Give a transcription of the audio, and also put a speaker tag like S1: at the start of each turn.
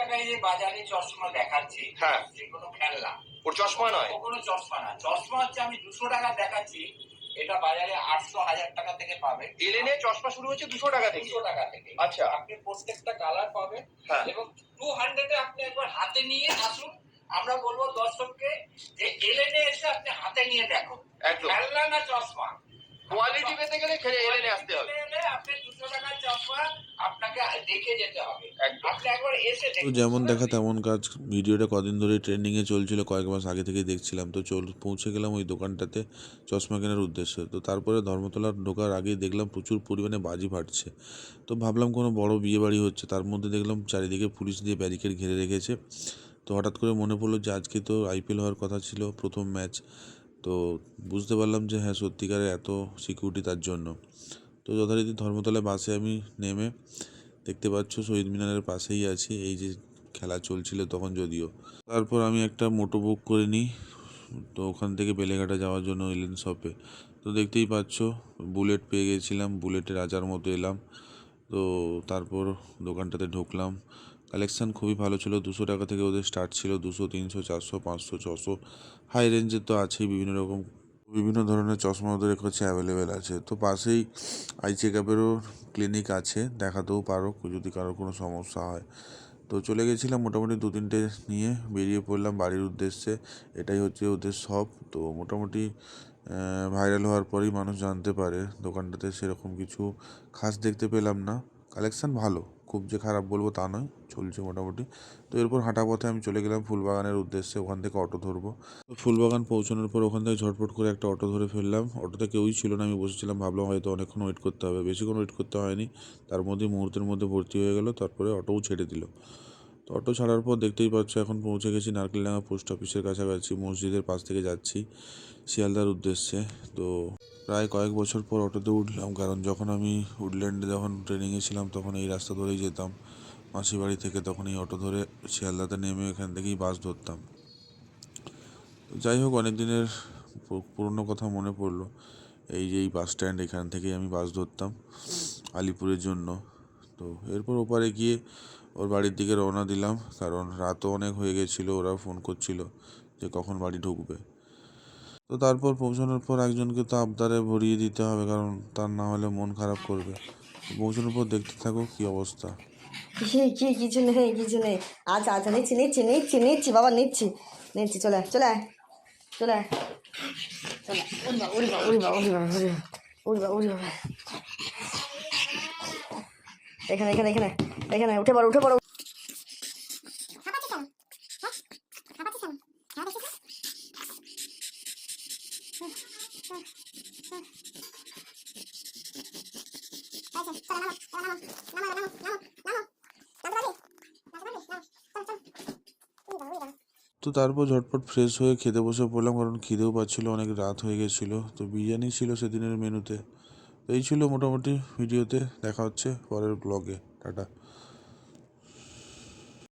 S1: টাকায় যে বাজারে চশমা দেখাচ্ছি।
S2: হ্যাঁ।
S1: যে কোনো খেলনা।
S2: ওর চশমা নয়?
S1: কোনো চশমা না। চশমা হচ্ছে আমি দুশো টাকা দেখাচ্ছি। এটা বাজারে আটশো হাজার টাকা থেকে পাবে।
S2: এলেনে চশমা শুরু হচ্ছে দুশো টাকা থেকে?
S1: দুশো টাকা থেকে।
S2: আচ্ছা।
S1: আপনি প্রত্যেকটা কালার পাবেন।
S2: হ্যাঁ।
S1: এবং টু হান্ড্রেডে আপনি একবার হাতে নিয়ে আসুন। আমরা বলব দর্শককে যে এলেনে এসে আপনি হাতে নিয়ে দেখো
S2: একদম।
S1: খেলনা না চশমা।
S2: কোয়ালিটি পেতে গেলে এলেনে আসতে হবে
S1: এলে আপনি দুশো টাকার চশমা আপনাকে দেখে যেতে হবে। আপনি একবার এসে
S3: তো যেমন দেখা তেমন কাজ ভিডিওটা কদিন ধরে ট্রেন্ডিংয়ে চলছিল কয়েক মাস আগে থেকেই দেখছিলাম। তো চল পৌঁছে গেলাম ওই দোকানটাতে চশমা কেনার উদ্দেশ্যে। তো তারপরে ধর্মতলার ঢোকার আগেই দেখলাম প্রচুর পরিমাণে বাজি ফাটছে। তো ভাবলাম কোনো বড় বিয়ে বাড়ি হচ্ছে তার মধ্যে দেখলাম চারিদিকে পুলিশ দিয়ে ব্যারিকেড ঘিরে রেখেছে। তো হঠাৎ করে মনে পড়ল যে আজকে তো আইপিএল হওয়ার কথা ছিল প্রথম ম্যাচ তো বুঝতে পারলাম যে হ্যাঁ সত্যিকারে এত সিকিউরিটি তার জন্য। তো যথারীতি ধর্মতলায় বাসে আমি নেমে দেখতে পাচ্ছ শহীদ মিনারের পাশেই আছি, এই যে খেলা চলছিল তখন যদিও। তারপর আমি একটা মোটো বুক করে নিই, তো ওখান থেকে বেলেঘাটা যাওয়ার জন্য এলেন শপে। তো দেখতেই পাচ্ছ, বুলেট পেয়ে গেছিলাম, বুলেটের রাজার মতো এলাম। তো তারপর দোকানটাতে ঢুকলাম। কালেকশান খুবই ভালো ছিল, দুশো টাকা থেকে ওদের স্টার্ট ছিল, দুশো, তিনশো, চারশো, পাঁচশো, ছশো। হাই রেঞ্জের তো আছেই, বিভিন্ন রকম বিভিন্ন ধরনের চশমা ওদের কাছে অ্যাভেলেবেল আছে। তো পাশেই আই চেক আপেরও ক্লিনিক আছে, দেখাতেও পারো, যদি কারোর কোনো সমস্যা হয়। তো চলে গেছিলাম মোটামুটি দু তিনটে নিয়ে বেরিয়ে পড়লাম বাড়ির উদ্দেশ্যে, এটাই হচ্ছে ওদের শপ তো মোটামুটি ভাইরাল হওয়ার পরেই মানুষ জানতে পারে, দোকানটাতে সেরকম কিছু খাস দেখতে পেলাম না। কালেকশান ভালো। খুব যে খারাপ বলব তা নয়, চলছে মোটামুটি। তো এরপর হাঁটা পথে আমি চলে গেলাম ফুলবাগানের উদ্দেশ্যে, ওখান থেকে অটো ধরবো। তো ফুলবাগান পৌঁছানোর পর ওখান থেকে ঝটপট করে একটা অটো ধরে ফেললাম। অটোতে কেউই ছিল না, আমি বসেছিলাম, ভাবলাম হয়তো অনেকক্ষণ ওয়েট করতে হবে। বেশিক্ষণ ওয়েট করতে হয়নি, তার মধ্যে মুহূর্তের মধ্যে ভর্তি হয়ে গেল, তারপরে অটোও ছেড়ে দিল। তো অটো ছাড়ার পর দেখতেই পাচ্ছ এখন পৌঁছে গেছি নারকেলডাঙ্গা পোস্ট অফিসের কাছাকাছি, মসজিদের পাশ থেকে যাচ্ছি শিয়ালদার উদ্দেশ্যে। তো প্রায় কয়েক বছর পর অটোতে উঠলাম, কারণ যখন আমি উডল্যান্ডে যখন ট্রেনিংয়ে ছিলাম তখন এই রাস্তা ধরেই যেতাম। মাসি বাড়ি থেকে তখন এই অটো ধরে শিয়ালদাতে নেমে এখান থেকেই বাস ধরতাম। যাই হোক অনেক দিনের পুরনো কথা মনে পড়ল। এই যে এই বাস স্ট্যান্ড এখান থেকেই আমি বাস ধরতাম আলিপুরের জন্য। তো এরপর ওপারে গিয়ে ওর বাড়ির দিকে রওনা দিলাম। কারণ রাতও অনেক হয়ে গেছিল ওরা ফোন করছিল যে কখন বাড়ি ঢুকবে। তো তারপর পৌঁছানোর পর একজনকে তো আবদারে ভরিয়ে দিতে হবে, কারণ তার না হলে মন খারাপ করবে। পৌঁছানোর পর দেখতে থাকো কী অবস্থা।
S4: কি কি কিছু নেই কিছু নেই। আচ্ছা আচ্ছা নিচ্ছি নিচ্ছি নিচ্ছি নিচ্ছি, বাবা, নিচ্ছি। নিচ্ছি, চলে চলে চলে চলে উড়ি বাবা উড়ি বাবা উড়ি বাবা এখানে এখানে এখানে এখানে, উঠে পড়ো উঠে পড়ো।
S3: তো তারপর ঝটপট ফ্রেশ হয়ে খেতে বসে পড়লাম, কারণ খিদেও পাচ্ছিল, অনেক রাত হয়ে গেছিল। তো বিরিয়ানি ছিল সেদিনের মেনুতে। এই ছিল মোটামুটি ভিডিওতে দেখা হচ্ছে পরের ব্লগে টাটা।